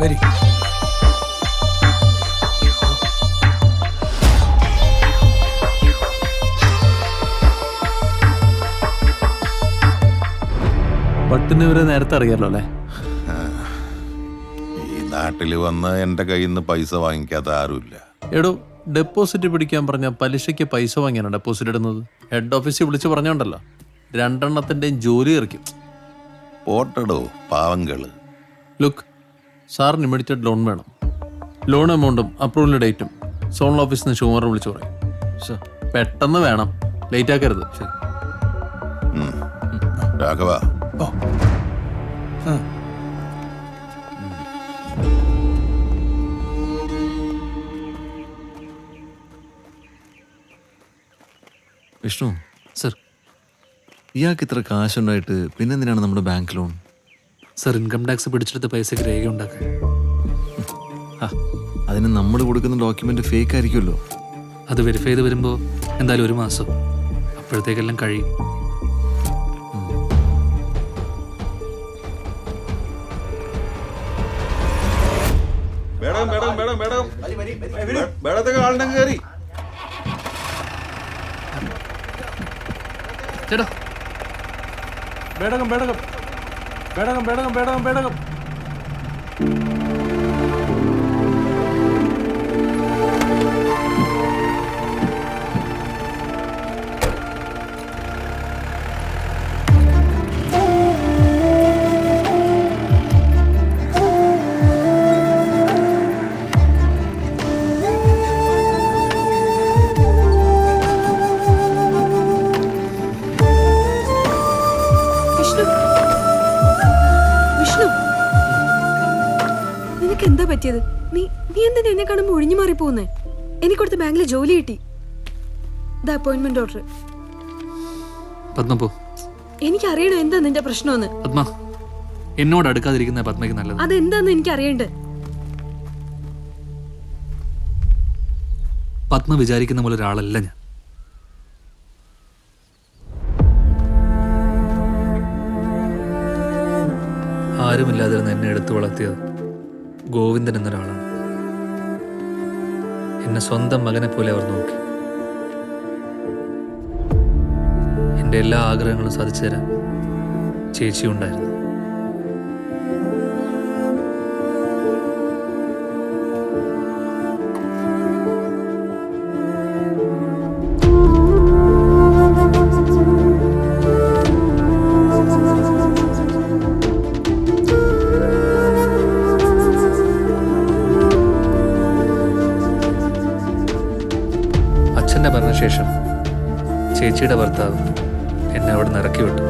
വരി. പട്ടിന് ഇവരെ നേരത്തെ അറിയാലോ അല്ലേ? ഈ നാട്ടിൽ വന്ന് എന്റെ കയ്യിൽ നിന്ന് പൈസ വാങ്ങിക്കാത്ത ആരുമില്ല. എടോ ഡെപ്പോസിറ്റ് പിടിക്കാൻ പറഞ്ഞ പലിശയ്ക്ക് പൈസ വാങ്ങിയാണ് ഡെപ്പോസിറ്റ് ഇടുന്നത്? ഹെഡ് ഓഫീസിൽ വിളിച്ച് പറഞ്ഞോണ്ടല്ലോ. രണ്ടെണ്ണത്തിന്റെയും ജോലി ഇറക്കും. പോട്ടടോ പാവങ്ങൾ ലുക്ക് സാറിന് ഇമ്മീഡിയറ്റ് ലോൺ വേണം. ലോൺ എമൗണ്ടും അപ്രൂവൽ ഡേറ്റും സോണൽ ഓഫീസിൽ നിന്ന് ഷുമർ വിളിച്ച് പറയും. പെട്ടെന്ന് വേണം. ലേറ്റ് ആക്കരുത്. രാഘവ. വിഷ്ണു. സർ. ഇയാൾക്ക് ഇത്ര കാശുണ്ടായിട്ട് പിന്നെന്തിനാണ് നമ്മുടെ bank loan? Sir income tax പിടിച്ചെടുത്ത പൈസ രേഖ ഉണ്ടാക്കാൻ. ആ, അതിന് നമ്മൾ കൊടുക്കുന്ന ഡോക്യുമെന്റ് ഫേക്ക് ആയിരിക്കുമല്ലോ. അത് വെരിഫൈ ചെയ്ത് വരുമ്പോൾ എന്തായാലും ഒരു മാസം. അപ്പോഴത്തേക്കെല്ലാം കഴിയും. Madam madam madam madam. മേഡത്തേക്ക് ആളുണ്ടെങ്കിൽ കയറി. ചേട്ടാ. ബേടകം ബേടകം ബേടകം പേടകം പേടകം ബേടകം കാണുമ്പോ ഒഴിഞ്ഞു മാറി പോകുന്നേ എനിക്കൊടുത്ത ബാങ്കിൽ ജോലി കിട്ടി. ദ അപ്പോയിന്റ്മെന്റ് ഓർഡർ എനിക്ക് എന്താ നിന്റെ പ്രശ്നമെന്ന്? പത്മ എന്നോട് അടുക്കാതിരിക്കുന്ന പത്മയ്ക്ക് നല്ലത്. അതെന്താന്ന് എനിക്ക് അറിയണ്ട പത്മ വിചാരിക്കുന്ന പോലെ ഒരാളല്ല ഞാൻ. ആരുമില്ലാതിരുന്ന എന്നെ എടുത്തു വളർത്തിയത് ഗോവിന്ദൻ എന്നൊരാളാണ്. എന്നെ സ്വന്തം മകനെ പോലെ അവർ നോക്കി. എന്റെ എല്ലാ ആഗ്രഹങ്ങളും സാധിച്ചു തരാൻ ചേച്ചി അച്ഛന്റെ മരണശേഷം ചേച്ചിയുടെ ഭർത്താവ് എന്നെ അവിടെ നിന്ന് ഇറക്കി വിട്ടു.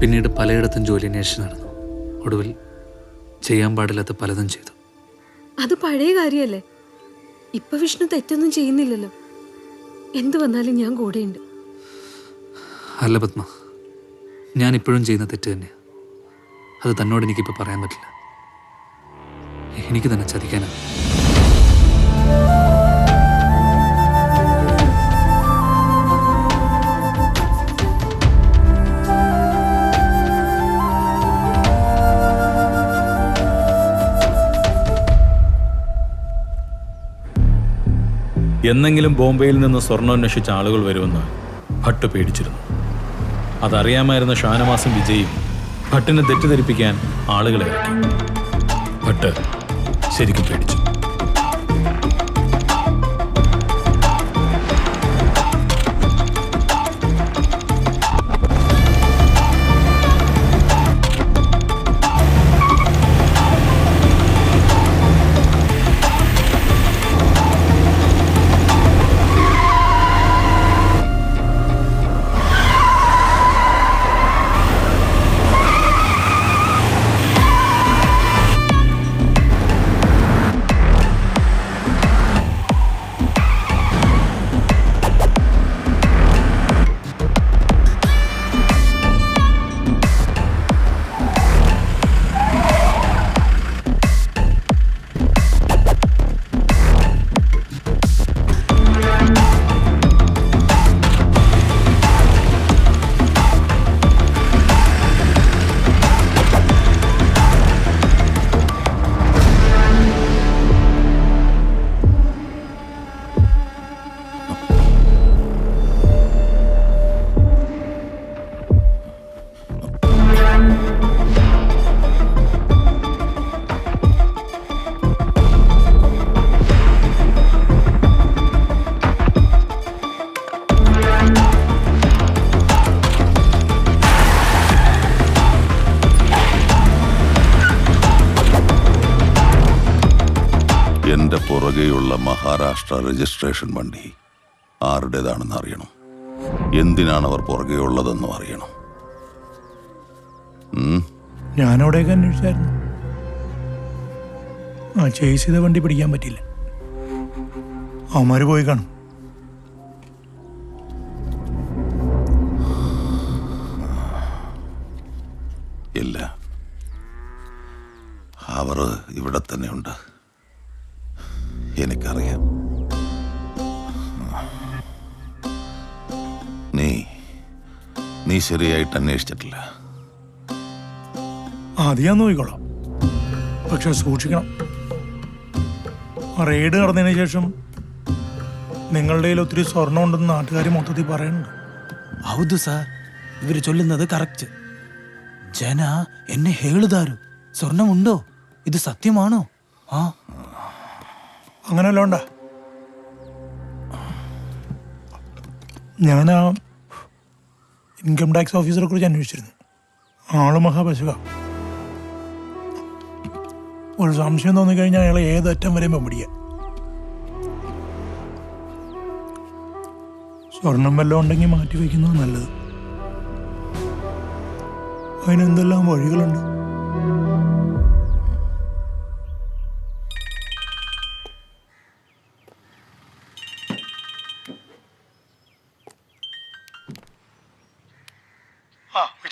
പിന്നീട് പലയിടത്തും ജോലി അന്വേഷിച്ച് നടന്നു. ഒടുവിൽ ചെയ്യാൻ പാടില്ലാത്ത പലതും ചെയ്തു. അത് പഴയ കാര്യല്ലേ? ഇപ്പൊ വിഷ്ണു തെറ്റൊന്നും ചെയ്യുന്നില്ലല്ലോ. എന്തു വന്നാലും ഞാൻ കൂടെയുണ്ട്. അല്ല പത്മ ഞാൻ ഇപ്പോഴും ചെയ്യുന്ന തെറ്റ് തന്നെയാണ് അത് തന്നോട് എനിക്കിപ്പോൾ പറയാൻ പറ്റില്ല. എനിക്ക് തന്നെ ചതിക്കാനാണ് എന്നെങ്കിലും ബോംബെയിൽ നിന്ന് സ്വർണം അന്വേഷിച്ച ആളുകൾ വരുമെന്ന് ഭട്ട് പേടിച്ചിരുന്നു. അതറിയാമായിരുന്ന ഷാനവാസും വിജയും ഭട്ടിനെ തെറ്റിദ്ധരിപ്പിക്കാൻ ആളുകളെ ഭട്ട് ശരിക്കും പേടിച്ചു. പുറകെയുള്ള മഹാരാഷ്ട്ര രജിസ്ട്രേഷൻ വണ്ടി ആരുടേതാണെന്ന് അറിയണം. എന്തിനാണ് അവർ പുറകെയുള്ളതെന്നും അറിയണം. ഉം? ഞാനവിടെയൊക്കെ അന്വേഷിച്ചായിരുന്നു. ആ ചേസ് ചെയ്ത വണ്ടി പിടിക്കാൻ പറ്റില്ല അവന്മാര് പോയി കാണും. ഇല്ല. അവർ ഇവിടെ തന്നെയുണ്ട് എനിക്കറിയാം. നീ നീ ശരിയായിട്ട് അന്വേഷിച്ചിട്ടില്ല. അത് ഞാൻ പക്ഷെ സൂക്ഷിക്കണം. റെയ്ഡ് നടന്നതിന് ശേഷം നിങ്ങളുടെ കയ്യിൽ ഒത്തിരി സ്വർണം ഉണ്ടെന്ന് നാട്ടുകാർ മൊത്തത്തിൽ പറയുന്നുണ്ട്. ഹൗദു സാർ ഇവർ ചൊല്ലുന്നത് കറക്റ്റ്. ജന എന്നെ ഹേളുതാരു. സ്വർണമുണ്ടോ ഇത് സത്യമാണോ? ആ ಹಾ ഉണ്ടാ ഞാൻ ആ ഇൻകം ടാക്സ് ഓഫീസറെ കുറിച്ച് അന്വേഷിച്ചിരുന്നു. ആൾ മഹാപശുക ഒരു സംശയം തോന്നിക്കഴിഞ്ഞാൽ അയാൾ ഏതറ്റം വരെയും പിടിക്കുക. സ്വർണം വല്ലതും ഉണ്ടെങ്കിൽ മാറ്റി വയ്ക്കുന്നത് നല്ലത്. അതിനെന്തെല്ലാം വഴികളുണ്ട്?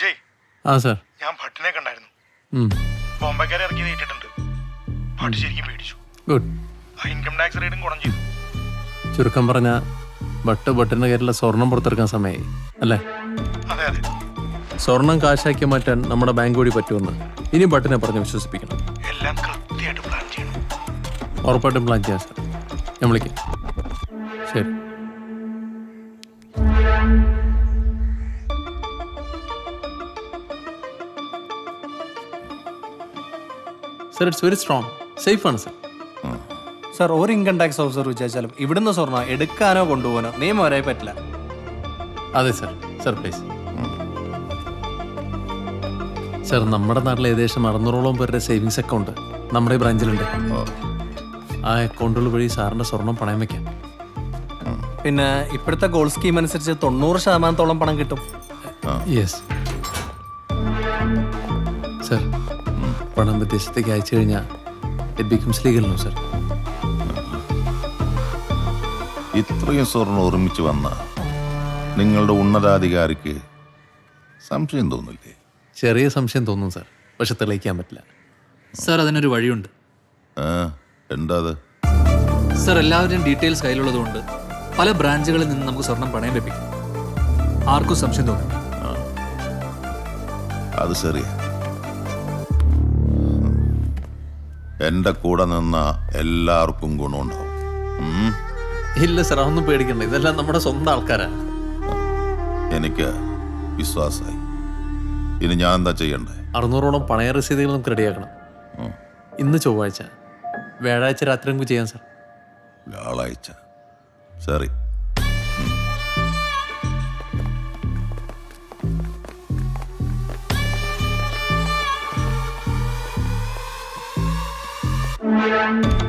വിജയ് ആ സർ. ഞാൻ ഭട്ടിനെ കണ്ടായിരുന്നു. ബോംബെക്കാരെ ഇറക്കി നീട്ടിട്ടുണ്ട് ഭട്ട് ശരിക്കും പേടിച്ചു. ഗുഡ്. ആ ഇൻകം ടാക്സ് റേറ്റും ഗുണം ചെയ്തു. ചുരുക്കം പറഞ്ഞ ഭട്ട് ഭട്ടിന്റെ കയ്യിലുള്ള സ്വർണം പുറത്തെടുക്കാൻ സമയമായി അല്ലേ? അതെ അതെ. സ്വർണം കാശാക്കി മാറ്റാൻ നമ്മുടെ ബാങ്ക് വഴി പറ്റുമെന്ന് ഇനി ഭട്ടിനെ പറഞ്ഞ് വിശ്വസിപ്പിക്കണം. എല്ലാം കൃത്യമായിട്ട് പ്ലാൻ ചെയ്യണം. ഉറപ്പായിട്ടും പ്ലാൻ ചെയ്യാം സാർ. ഞാൻ വിളിക്കാം. Sir it's very strong safe ആണ് സർ സാർ ഒരു ഇൻകം ടാക്സ് ഓഫീസർ വിചാരിച്ചാലും ഇവിടുന്ന് സ്വർണം എടുക്കാനോ കൊണ്ടുപോകാനോ നിയമം വരായി പറ്റില്ല. അതെ സർ സർ പ്ലീസ് സർ നമ്മുടെ നാട്ടിൽ ഏകദേശം അറുന്നൂറോളം പേരുടെ സേവിങ്സ് അക്കൗണ്ട് നമ്മുടെ ഈ ബ്രാഞ്ചിലുണ്ട് ആ അക്കൗണ്ടുകൾ വഴി സാറിന്റെ സ്വർണം പണയം വെക്കാം. പിന്നെ ഇപ്പോഴത്തെ ഗോൾ സ്കീം അനുസരിച്ച് തൊണ്ണൂറ് ശതമാനത്തോളം പണം കിട്ടും. യെസ് പണം വിദേശത്തേക്ക് അയച്ചു കഴിഞ്ഞാൽ it becomes legal no sir ഇത്രയും സ്വർണം ഒരുമിച്ച് വന്ന നിങ്ങളുടെ ഉന്നതാധികാരിക്ക് സംശയം തോന്നില്ലേ? ചെറിയ സംശയം തോന്നും സർ പക്ഷെ തെളിയിക്കാൻ പറ്റില്ല. സർ അതിനൊരു വഴിയുണ്ട്. ആ എന്താ അത് സർ എല്ലാവരുടെയും ഡീറ്റെയിൽസ് കയ്യിലുള്ളതുകൊണ്ട് പല ബ്രാഞ്ചുകളിൽ നിന്ന് നമുക്ക് സ്വർണം പണയം ലഭിക്കും. ആർക്കും സംശയം തോന്നും അത് ശരിയാ. എന്റെ കൂടെ നിന്ന എല്ലാവർക്കും ഗുണമുണ്ടാവും. ഇല്ല സാർ ഒന്നും പേടിക്കണ്ട. ഇതെല്ലാം നമ്മുടെ സ്വന്തം ആൾക്കാരാ എനിക്ക് വിശ്വാസമായി ഇനി ഞാൻ എന്താ ചെയ്യണ്ടേ? അറുന്നൂറോളം പണയ രസീതുകൾ നമുക്ക് റെഡിയാക്കണം. ഇന്ന് ചൊവ്വാഴ്ച. വ്യാഴാഴ്ച രാത്രി നമുക്ക് ചെയ്യാം സാർ. വ്യാഴാഴ്ച. ശരി. ആ